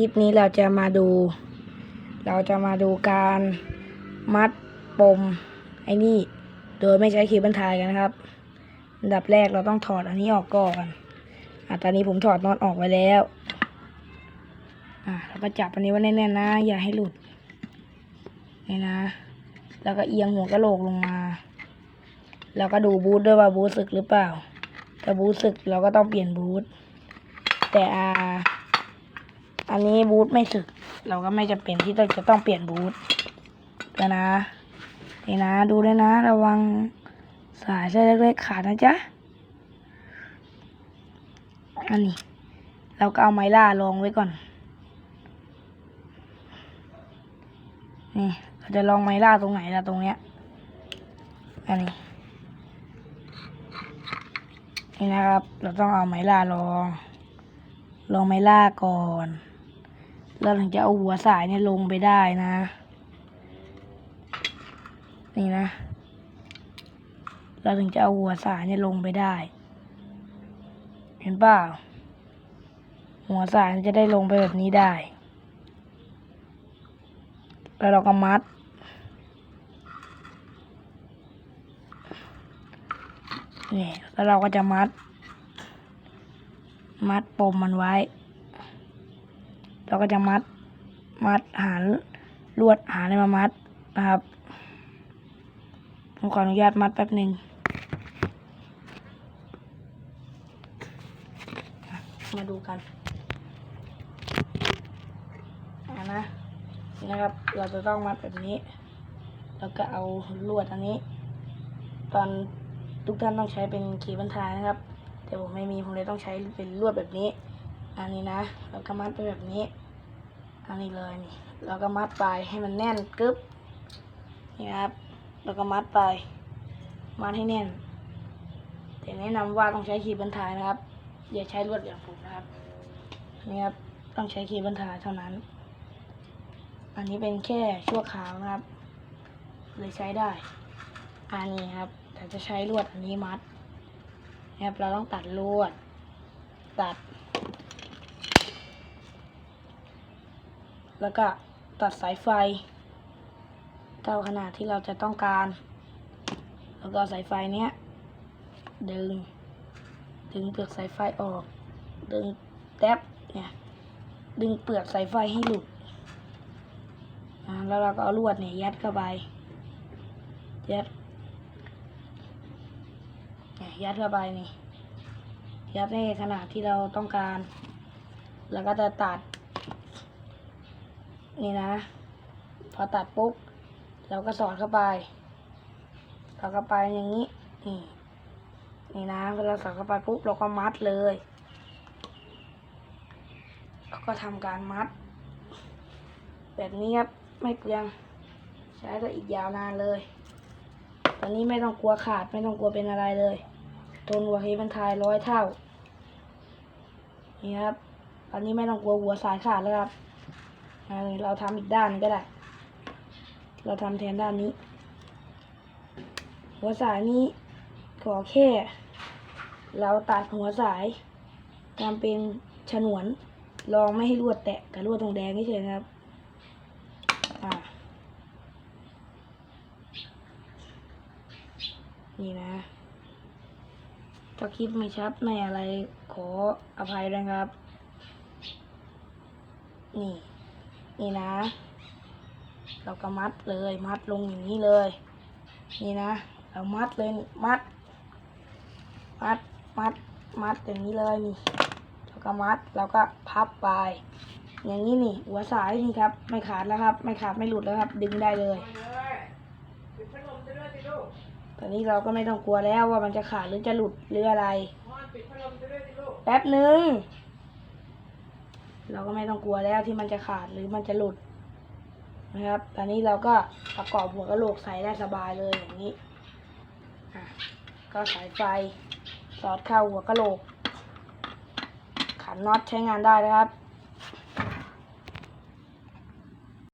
คลิปนี้เราจะมาดู เราจะมาดูการมัดปมไอ้นี่ โดยไม่ใช้ครีมบรรทายกันนะครับอันดับแรกเราต้องถอดอันนี้ออกก่อนอะตอนนี้ผมถอดน็อตออกไว้แล้วอะแล้วก็จับอันนี้ไว้แน่นๆนะ อย่าให้หลุดนี่นะ แล้วก็เอียงหัวกระโหลกลงมา แล้วก็ดูบูทด้วยว่าบูทสึกหรือเปล่า ถ้าบูทสึกเราก็ต้องเปลี่ยนบูทแต่อ่า อันนี้บูทไม่สึก เราก็ไม่จำเป็นที่จะต้องเปลี่ยนบูทแล้วนะนี่นะ ดูด้วยนะ ระวังสายเส้นเล็กๆขาดนะจ๊ะ อันนี้ เราก็เอาไม้ล่ารองไว้ก่อน นี่เราจะลองไม้ล่าตรงไหนล่ะตรงเนี้ย อันนี้ นี่นะครับ เราต้องเอาไม้ล่าลอง ลองไม้ล่าก่อน เราถึงจะเอาหัวสายเนี่ยลงไปได้นะ นี่นะ เราถึงจะเอาหัวสายเนี่ยลงไปได้ เห็นเปล่า หัวสายจะได้ลงไปแบบนี้ได้ แล้วเราก็มัด นี่ แล้วเราก็จะมัด มัดปมมันไว้ เราก็จะมัดมัดหาลวดหาอะไรมามัดนะครับผมขออนุญาตมัดแป๊บหนึ่งมาดูกันอานะนะครับ เราจะต้องมัดแบบนี้ แล้วก็เอาลวดอันนี้ ตอนทุกท่านต้องใช้เป็นขีบรรทายนะครับ แต่ผมไม่มีผมเลยต้องใช้เป็นลวดแบบนี้ อันนี้นะ เราก็มัดไปแบบนี้ อันนี้เลยนี่ เราก็มัดไปให้มันแน่นกึ๊บ นี่ครับ เราก็มัดไป มัดให้แน่น แต่แนะนำว่าต้องใช้ขีดบรรทายนะครับ อย่าใช้ลวดอย่างผมนะครับ นี่ครับ ต้องใช้ขีดบรรทายเท่านั้น อันนี้เป็นแค่ชั่วคราวนะครับ เลยใช้ได้ อันนี้ครับ แต่จะใช้ลวดอันนี้มัดนะครับ เราต้องตัดลวด ตัด แล้วก็ตัดสายไฟเท่าขนาดที่เราจะต้องการ แล้วก็สายไฟเนี้ยดึง ดึงเปลือกสายไฟออก ดึงแท็บเนี่ยดึงเปลือกสายไฟให้หลุดแล้วเราก็เอาลวดเนี่ยยัดเข้าไป ยัดเนี่ยยัดเข้าไปนี่ยัดในขนาดที่เราต้องการ แล้วก็จะตัด นี่นะ พอตัดปุ๊บเราก็สอดเข้าไปสอดเข้าไปอย่างนี้ นี่นี่นะเวลาสอดเข้าไปปุ๊บเราก็มัดเลยแล้วก็ทำการมัด แบบนี้ครับไม่เปลืองใช้ได้อีกยาวนานเลย ตอนนี้ไม่ต้องกลัวขาดไม่ต้องกลัวเป็นอะไรเลยทนหัวเฮบันทายร้อยเท่า นี่ครับ ตอนนี้ไม่ต้องกลัวหัวสายขาดแล้วครับ เราทำอีกด้านก็ได้ เราทำแทนด้านนี้ หัวสายนี้ขอแค่ เราตัดหัวสายทำเป็นฉนวนลองไม่ให้ลวดแตะกับลวดตรงแดงเฉยๆครับ อ่า นี่นะ ถ้าคลิปไม่ชัดไม่อะไรขออภัยด้วยครับ นี่ นี่นะ เราก็มัดเลยมัดลงอย่างนี้เลย นี่นะ เรามัดเลยมัด มัดมัดมัดอย่างนี้เลยนี่เราก็มัดเราก็พับไปอย่างนี้นี่ หัวสายนี่ครับ ไม่ขาดแล้วครับ ไม่ขาดไม่หลุดแล้วครับ ดึงได้เลยตอนนี้เราก็ไม่ต้องกลัวแล้วว่ามันจะขาดหรือจะหลุดหรืออะไร แป๊บหนึ่ง เราก็ไม่ต้องกลัวแล้วที่มันจะขาดหรือมันจะหลุดนะครับ ตอนนี้เราก็ประกอบหัวกระโหลกใส่ได้สบายเลยอย่างนี้ก็สายไฟสอดเข้าหัวกระโหลกขันน็อตใช้งานได้นะครับ